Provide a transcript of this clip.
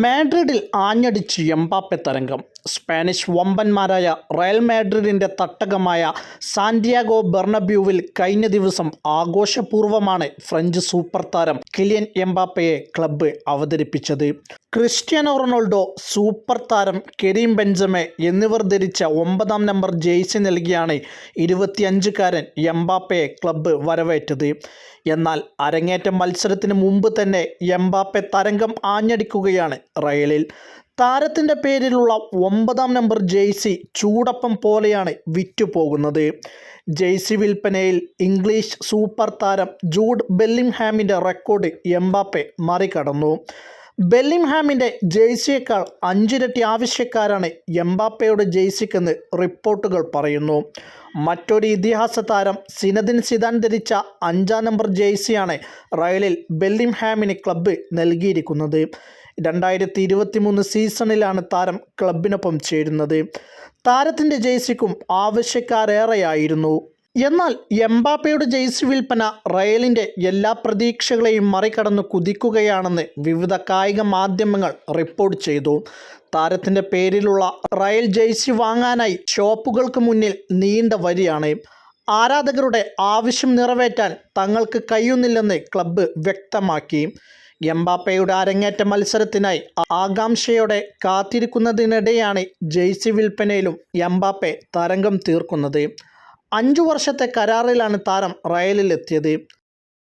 മാഡ്രിഡിൽ ആഞ്ഞടിച്ച് എംബാപ്പെ തരംഗം. സ്പാനിഷ് വമ്പന്മാരായ റയൽ മാഡ്രിഡിന്റെ തട്ടകമായ സാന്റിയാഗോ ബെർണബ്യൂവിൽ കഴിഞ്ഞ ദിവസം ആഘോഷപൂർവമാണ് ഫ്രഞ്ച് സൂപ്പർ താരം കിലിയൻ എംബാപ്പയെ ക്ലബ്ബ് അവതരിപ്പിച്ചത്. ക്രിസ്ത്യാനോ റൊണാൾഡോ സൂപ്പർ താരം കെരീം ബെഞ്ചമെ എന്നിവർ ധരിച്ച ഒമ്പതാം നമ്പർ ജേഴ്സി നൽകിയാണ് ഇരുപത്തിയഞ്ചുകാരൻ എംബാപ്പയെ ക്ലബ്ബ് വരവേറ്റത്. എന്നാൽ അരങ്ങേറ്റ മത്സരത്തിന് മുമ്പ് തന്നെ എംബാപ്പെ തരംഗം ആഞ്ഞടിക്കുകയാണ് റയലിൽ. താരത്തിന്റെ പേരിലുള്ള ഒമ്പതാം നമ്പർ ജേഴ്സി ചൂടപ്പം പോലെയാണ് വിറ്റുപോകുന്നത് ജേഴ്സി വിൽപ്പനയിൽ ഇംഗ്ലീഷ് സൂപ്പർ താരം ജൂഡ് ബെല്ലിംഹാമിന്റെ റെക്കോർഡ് എംബാപ്പെ മറികടന്നു. ബെല്ലിംഹാമിന്റെ ജേഴ്സിയേക്കാൾ അഞ്ചിരട്ടി ആവശ്യക്കാരാണ് എംബാപ്പയുടെ ജേഴ്സിക്കെന്ന് റിപ്പോർട്ടുകൾ പറയുന്നു. മറ്റൊരു ഇതിഹാസ താരം സിനദിൻ സിദാൻ ധരിച്ച അഞ്ചാം നമ്പർ ജേഴ്സിയാണ് റയലിൽ ബെല്ലിംഹാമിന് ക്ലബ്ബ് നൽകിയിരിക്കുന്നത്. രണ്ടായിരത്തി ഇരുപത്തി മൂന്ന് സീസണിലാണ് താരം ക്ലബിനൊപ്പം ചേരുന്നത്. താരത്തിന്റെ ജേഴ്സിക്കും ആവശ്യക്കാരേറെയായിരുന്നു. എന്നാൽ എംബാപ്പയുടെ ജേഴ്സി വിൽപ്പന റയലിന്റെ എല്ലാ പ്രതീക്ഷകളെയും മറികടന്ന് കുതിക്കുകയാണെന്ന് വിവിധ കായിക മാധ്യമങ്ങൾ റിപ്പോർട്ട് ചെയ്തു. താരത്തിന്റെ പേരിലുള്ള റയൽ ജേഴ്സി വാങ്ങാനായി ഷോപ്പുകൾക്ക് മുന്നിൽ നീണ്ട വരിയാണ്. ആരാധകരുടെ ആവശ്യം നിറവേറ്റാൻ തങ്ങൾക്ക് കഴിയുന്നില്ലെന്ന് ക്ലബ്ബ് വ്യക്തമാക്കി. എംബാപ്പയുടെ അരങ്ങേറ്റ മത്സരത്തിനായി ആകാംക്ഷയോടെ കാത്തിരിക്കുന്നതിനിടെയാണ് ജേഴ്സി വിൽപ്പനയിലും എംബാപ്പെ തരംഗം തീർക്കുന്നത്. അഞ്ചു വർഷത്തെ കരാറിലാണ് താരം റയലിലെത്തിയത്.